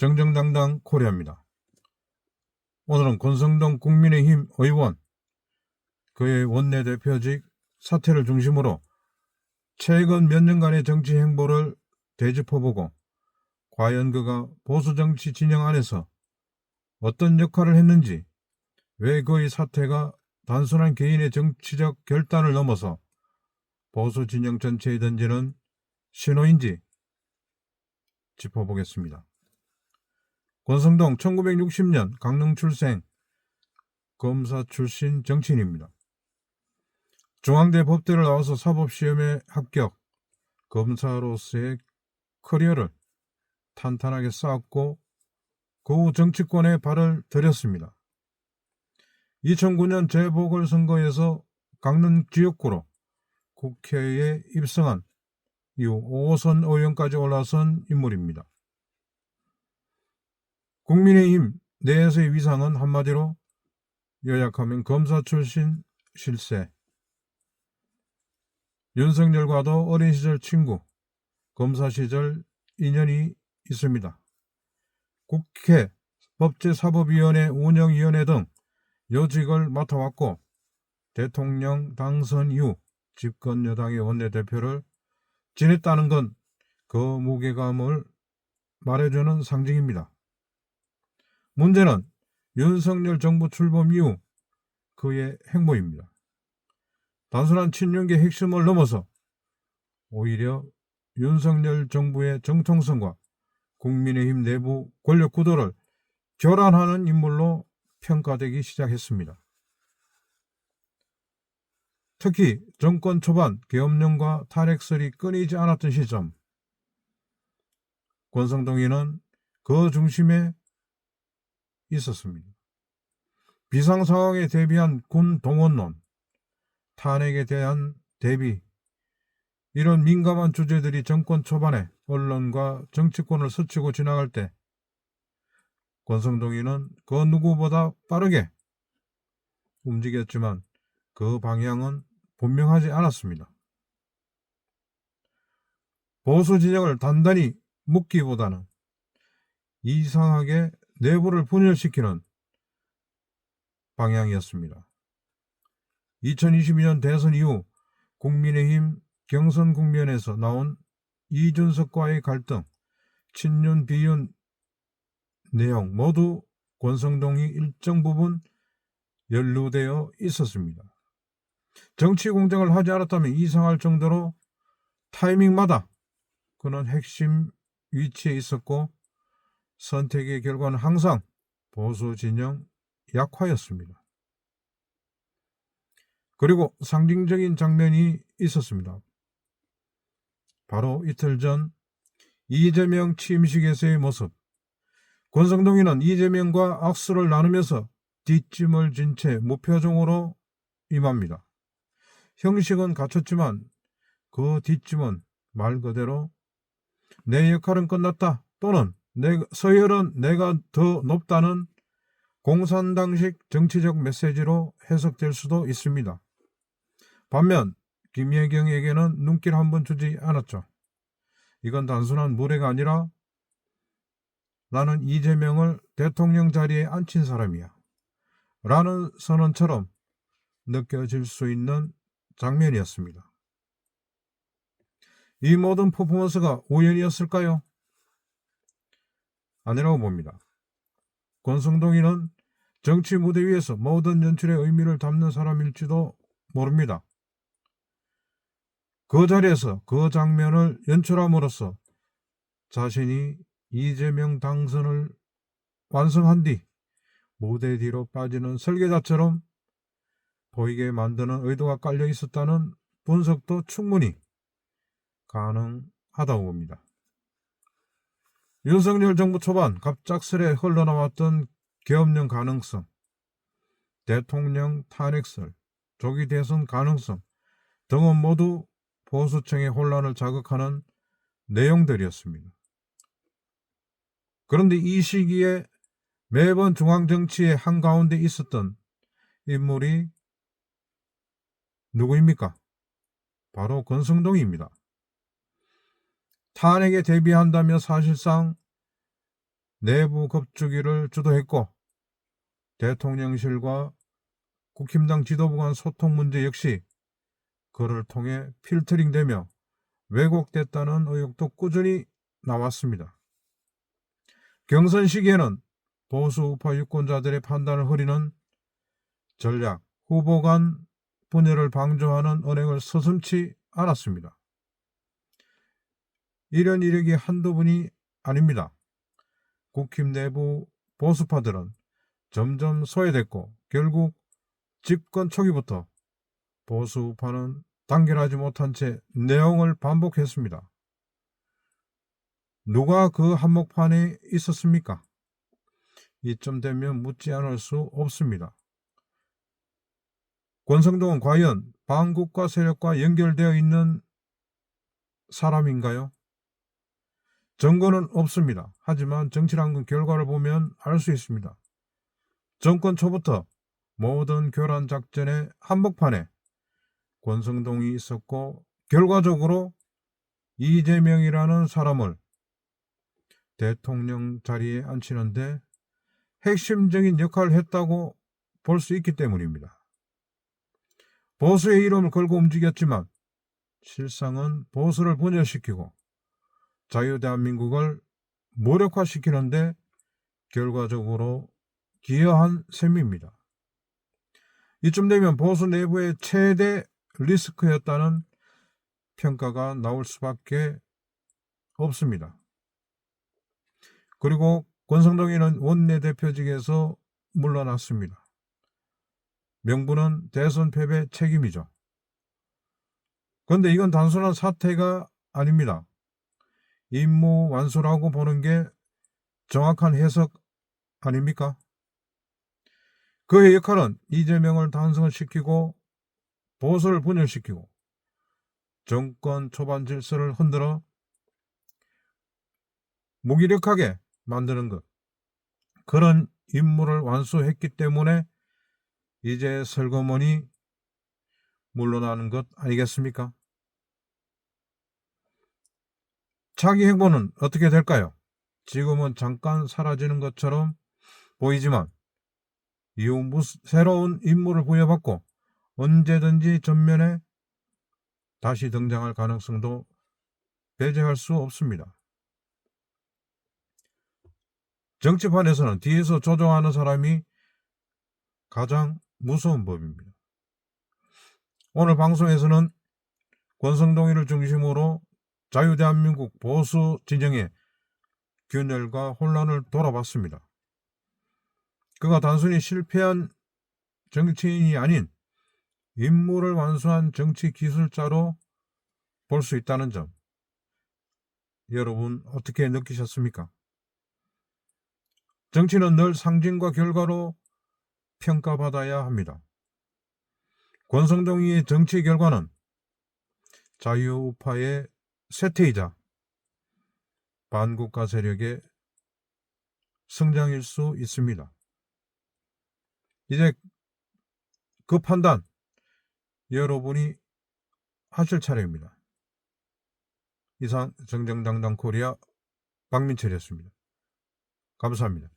정정당당 코리아입니다. 오늘은 권성동 국민의힘 의원, 그의 원내대표직 사태를 중심으로 최근 몇 년간의 정치 행보를 되짚어보고 과연 그가 보수 정치 진영 안에서 어떤 역할을 했는지 왜 그의 사태가 단순한 개인의 정치적 결단을 넘어서 보수 진영 전체에 던지는 신호인지 짚어보겠습니다. 권성동 1960년 강릉 출생 검사 출신 정치인입니다. 중앙대 법대를 나와서 사법시험에 합격, 검사로서의 커리어를 탄탄하게 쌓았고 그 후 정치권에 발을 들였습니다. 2009년 재보궐선거에서 강릉 지역구로 국회에 입성한 이후 5선 의원까지 올라선 인물입니다. 국민의힘 내에서의 위상은 한마디로 요약하면 검사 출신 실세, 윤석열과도 어린 시절 친구, 검사 시절 인연이 있습니다. 국회, 법제사법위원회 운영위원회 등 요직을 맡아왔고 대통령 당선 이후 집권 여당의 원내대표를 지냈다는 건 그 무게감을 말해주는 상징입니다. 문제는 윤석열 정부 출범 이후 그의 행보입니다. 단순한 친윤계 핵심을 넘어서 오히려 윤석열 정부의 정통성과 국민의힘 내부 권력 구도를 교란하는 인물로 평가되기 시작했습니다. 특히 정권 초반 계엄령과 탄핵설이 끊이지 않았던 시점, 권성동이는 그 중심에 있었습니다. 비상 상황에 대비한 군 동원론, 탄핵에 대한 대비, 이런 민감한 주제들이 정권 초반에 언론과 정치권을 스치고 지나갈 때 권성동이는 그 누구보다 빠르게 움직였지만 그 방향은 분명하지 않았습니다. 보수 진영을 단단히 묶기보다는 이상하게 내부를 분열시키는 방향이었습니다. 2022년 대선 이후 국민의힘 경선 국면에서 나온 이준석과의 갈등, 친윤 비윤 내용 모두 권성동이 일정 부분 연루되어 있었습니다. 정치 공작을 하지 않았다면 이상할 정도로 타이밍마다 그는 핵심 위치에 있었고 선택의 결과는 항상 보수 진영 약화였습니다. 그리고 상징적인 장면이 있었습니다. 바로 이틀 전 이재명 취임식에서의 모습. 권성동이는 이재명과 악수를 나누면서 뒷짐을 진 채 무표정으로 임합니다. 형식은 갖췄지만 그 뒷짐은 말 그대로 내 역할은 끝났다 또는 내, 서열은 내가 더 높다는 공산당식 정치적 메시지로 해석될 수도 있습니다. 반면 김예경에게는 눈길 한 번 주지 않았죠. 이건 단순한 무례가 아니라 나는 이재명을 대통령 자리에 앉힌 사람이야. 라는 선언처럼 느껴질 수 있는 장면이었습니다. 이 모든 퍼포먼스가 우연이었을까요? 아니라고 봅니다. 권성동이는 정치 무대 위에서 모든 연출의 의미를 담는 사람일지도 모릅니다. 그 자리에서 그 장면을 연출함으로써 자신이 이재명 당선을 완성한 뒤 무대 뒤로 빠지는 설계자처럼 보이게 만드는 의도가 깔려 있었다는 분석도 충분히 가능하다고 봅니다. 윤석열 정부 초반 갑작스레 흘러나왔던 계엄령 가능성, 대통령 탄핵설, 조기 대선 가능성 등은 모두 보수층의 혼란을 자극하는 내용들이었습니다. 그런데 이 시기에 매번 중앙정치의 한가운데 있었던 인물이 누구입니까? 바로 권성동입니다. 탄핵에 대비한다며 사실상 내부 겁주기를 주도했고 대통령실과 국힘당 지도부 간 소통 문제 역시 그를 통해 필터링되며 왜곡됐다는 의혹도 꾸준히 나왔습니다. 경선 시기에는 보수 우파 유권자들의 판단을 흐리는 전략, 후보 간 분열을 방조하는 언행을 서슴치 않았습니다. 이런 이력이 한두 분이 아닙니다. 국힘 내부 보수파들은 점점 소외됐고 결국 집권 초기부터 보수 우파는 단결하지 못한 채 내용을 반복했습니다. 누가 그 한복판에 있었습니까? 이쯤 되면 묻지 않을 수 없습니다. 권성동은 과연 반국가 세력과 연결되어 있는 사람인가요? 증거는 없습니다. 하지만 정치란 건 결과를 보면 알 수 있습니다. 정권 초부터 모든 교란 작전의 한복판에 권성동이 있었고 결과적으로 이재명이라는 사람을 대통령 자리에 앉히는데 핵심적인 역할을 했다고 볼 수 있기 때문입니다. 보수의 이름을 걸고 움직였지만 실상은 보수를 분열시키고 자유대한민국을 무력화시키는데 결과적으로 기여한 셈입니다. 이쯤 되면 보수 내부의 최대 리스크였다는 평가가 나올 수밖에 없습니다. 그리고 권성동이는 원내대표직에서 물러났습니다. 명분은 대선 패배 책임이죠. 그런데 이건 단순한 사태가 아닙니다. 임무 완수라고 보는 게 정확한 해석 아닙니까? 그의 역할은 이재명을 탄생을 시키고 보수를 분열시키고 정권 초반 질서를 흔들어 무기력하게 만드는 것. 그런 임무를 완수했기 때문에 이제 설거머니 물러나는 것 아니겠습니까? 자기 행보는 어떻게 될까요? 지금은 잠깐 사라지는 것처럼 보이지만 이후 새로운 임무를 부여받고 언제든지 전면에 다시 등장할 가능성도 배제할 수 없습니다. 정치판에서는 뒤에서 조종하는 사람이 가장 무서운 법입니다. 오늘 방송에서는 권성동이를 중심으로 자유대한민국 보수 진영의 균열과 혼란을 돌아봤습니다. 그가 단순히 실패한 정치인이 아닌 임무를 완수한 정치 기술자로 볼 수 있다는 점. 여러분 어떻게 느끼셨습니까? 정치는 늘 상징과 결과로 평가받아야 합니다. 권성동이의 정치 결과는 자유우파의 쇠퇴이자 반국가 세력의 성장일 수 있습니다. 이제 그 판단 여러분이 하실 차례입니다. 이상 정정당당 코리아 박민철이었습니다. 감사합니다.